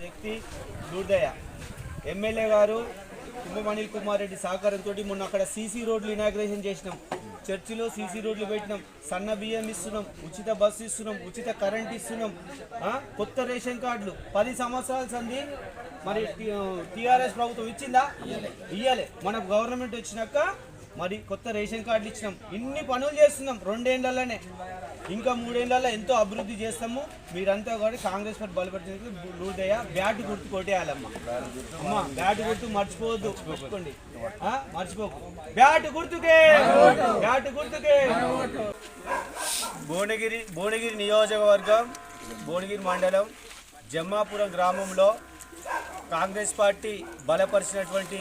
వ్యక్తి దూర్దయ ఎమ్మెల్యే గారు కుంభమణిల్ కుమార్ రెడ్డి సహకారంతో మొన్న అక్కడ సీసీ రోడ్లు ఇనాగ్రేషన్ చేసినాం. చర్చిలో సీసీ రోడ్లు పెట్టినాం సన్న బియ్యం ఇస్తున్నాం ఉచిత బస్సు ఇస్తున్నాం ఉచిత కరెంట్ ఇస్తున్నాం కొత్త రేషన్ కార్డులు. పది సంవత్సరాల సంది మరి టీఆర్ఎస్ ప్రభుత్వం ఇచ్చిందా? ఇయ్యాలి. మన గవర్నమెంట్ వచ్చినాక మరి కొత్త రేషన్ కార్డులు ఇచ్చినాం. ఇన్ని పనులు చేస్తున్నాం రెండేళ్ళలోనే ఇంకా మూడేళ్ళలో ఎంతో అభివృద్ధి చేస్తాము. మీరంతా కూడా కాంగ్రెస్ పార్టీ బలపడుతుంది లూదయ్య బ్యాట్ గుర్తు కొట్టేయాలమ్మా. అమ్మా బ్యాట్ గుర్తు మర్చిపోవద్దు. మర్చిపోండి మర్చిపోకు. బ్యాట్ గుర్తుకే. బ్యాట్ గుర్తుకే. భువనగిరి భువనగిరి నియోజకవర్గం భువనగిరి మండలం జమ్మాపురం గ్రామంలో కాంగ్రెస్ పార్టీ బలపరిచినటువంటి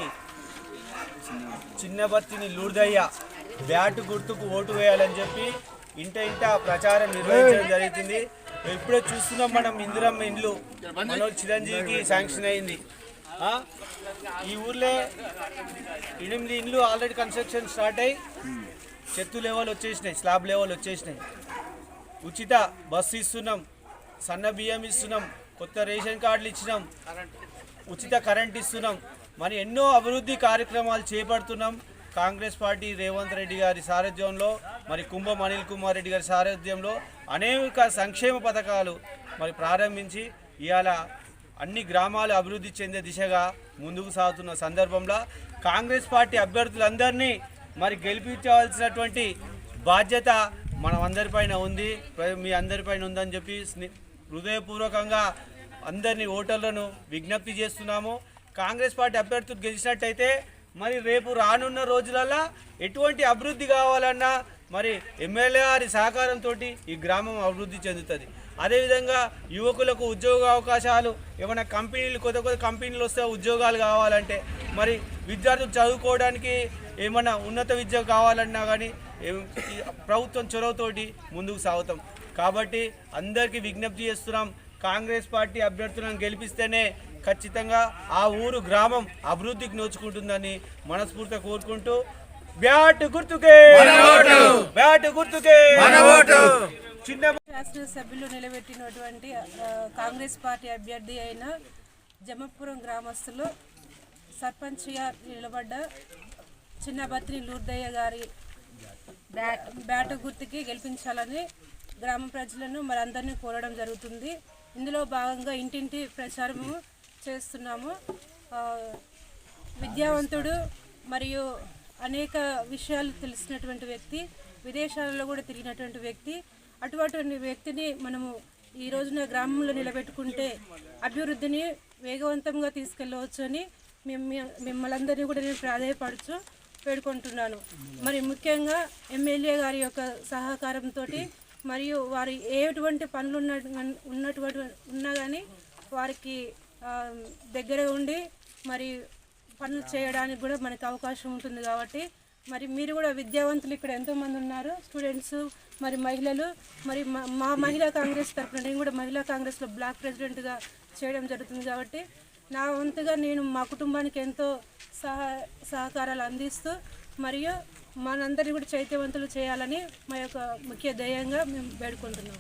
చిన్నబత్తిని లూర్దయ్య బ్యాట్ గుర్తుకు ఓటు వేయాలని చెప్పి ఇంట ఇంట ప్రచారం నిర్వహించడం జరుగుతుంది ఇప్పుడే చూస్తున్నాం మనం ఇందిరమ్మ ఇండ్లు. మనోజ్ చిరంజీవికి శాంక్షన్ అయింది? ఈ ఊర్లో ఎనిమిది ఇండ్లు ఆల్రెడీ కన్స్ట్రక్షన్ స్టార్ట్ అయ్యి చెత్తు లెవెల్ వచ్చేసినాయి స్లాబ్ లెవెల్ వచ్చేసినాయి. ఉచిత బస్సు ఇస్తున్నాం సన్న బియ్యం ఇస్తున్నాం కొత్త రేషన్ కార్డులు ఇచ్చినాం ఉచిత కరెంట్ ఇస్తున్నాం. మరి ఎన్నో అభివృద్ధి కార్యక్రమాలు చేపడుతున్నాం. కాంగ్రెస్ పార్టీ రేవంత్ రెడ్డి గారి సారథ్యంలో మరి కుంభం అనిల్ కుమార్ రెడ్డి గారి సారథ్యంలో అనేక సంక్షేమ పథకాలు మరి ప్రారంభించి ఇవాళ అన్ని గ్రామాలు అభివృద్ధి చెందే దిశగా ముందుకు సాగుతున్న సందర్భంలో కాంగ్రెస్ పార్టీ అభ్యర్థులందరినీ మరి గెలిపించవలసినటువంటి బాధ్యత మనం అందరిపైన ఉంది. మీ అందరిపైన ఉందని చెప్పి హృదయపూర్వకంగా అందరినీ ఓటర్లను విజ్ఞప్తి చేస్తున్నాము. కాంగ్రెస్ పార్టీ అభ్యర్థులు గెలిచినట్టయితే మరి రేపు రానున్న రోజులలో ఎటువంటి అభివృద్ధి కావాలన్నా మరి ఎమ్మెల్యే గారి సహకారంతో ఈ గ్రామం అభివృద్ధి చెందుతుంది. అదేవిధంగా యువకులకు ఉద్యోగ అవకాశాలు ఏమైనా కంపెనీలు కొత్త కొత్త కంపెనీలు వస్తే ఉద్యోగాలు కావాలంటే మరి విద్యార్థులు చదువుకోవడానికి ఏమైనా ఉన్నత విద్య కావాలన్నా కానీ ప్రభుత్వం చొరవతోటి ముందుకు సాగుతాం. కాబట్టి అందరికీ విజ్ఞప్తి చేస్తున్నాం కాంగ్రెస్ పార్టీ అభ్యర్థులను గెలిపిస్తేనే ఖచ్చితంగా ఆ ఊరు గ్రామం అభివృద్ధికి నోచుకుంటుందని మనస్ఫూర్తిగా కోరుకుంటూ బ్యాట్ గుర్తుకే! బ్యాట్ గుర్తుకే! చిన్న శాసనసభ్యులు నిలబెట్టినటువంటి కాంగ్రెస్ పార్టీ అభ్యర్థి అయిన జమపురం గ్రామస్తులు సర్పంచ్గా నిలబడ్డ చిన్న బత్రి లూర్దయ్య గారి బ్యాట్ బ్యాట్ గుర్తుకి గెలిపించాలని గ్రామ ప్రజలను మరి అందరినీ కోరడం జరుగుతుంది. ఇందులో భాగంగా ఇంటింటి ప్రచారము చేస్తున్నాము. విద్యావంతుడు మరియు అనేక విషయాలు తెలిసినటువంటి వ్యక్తి విదేశాలలో కూడా తిరిగినటువంటి వ్యక్తి అటువంటి వ్యక్తిని మనము ఈ రోజున గ్రామంలో నిలబెట్టుకుంటే అభివృద్ధిని వేగవంతంగా తీసుకెళ్ళవచ్చు అని మిమ్మల్ని కూడా నేను ప్రాధాయపడుచు వేడుకుంటున్నాను. మరి ముఖ్యంగా ఎమ్మెల్యే గారి యొక్క సహకారంతో మరియు వారు ఎటువంటి పనులు ఉన్న ఉన్నటువంటి ఉన్నా కానీ వారికి దగ్గర ఉండి మరి పనులు చేయడానికి కూడా మనకు అవకాశం ఉంటుంది కాబట్టి మరి మీరు కూడా విద్యావంతులు ఇక్కడ ఎంతోమంది ఉన్నారు స్టూడెంట్స్ మరి మహిళలు మరి మా- మా మహిళా కాంగ్రెస్ తరఫున నేను కూడా మహిళా కాంగ్రెస్లో బ్లాక్ ప్రెసిడెంట్గా చేయడం జరుగుతుంది కాబట్టి నా వంతుగా నేను మా కుటుంబానికి ఎంతో సహా సహకారాలు అందిస్తూ మరియు మనందరినీ కూడా చైతన్యవంతులు చేయాలని మా యొక్క ముఖ్య ధ్యేయంగా మేము వేడుకుంటున్నాం.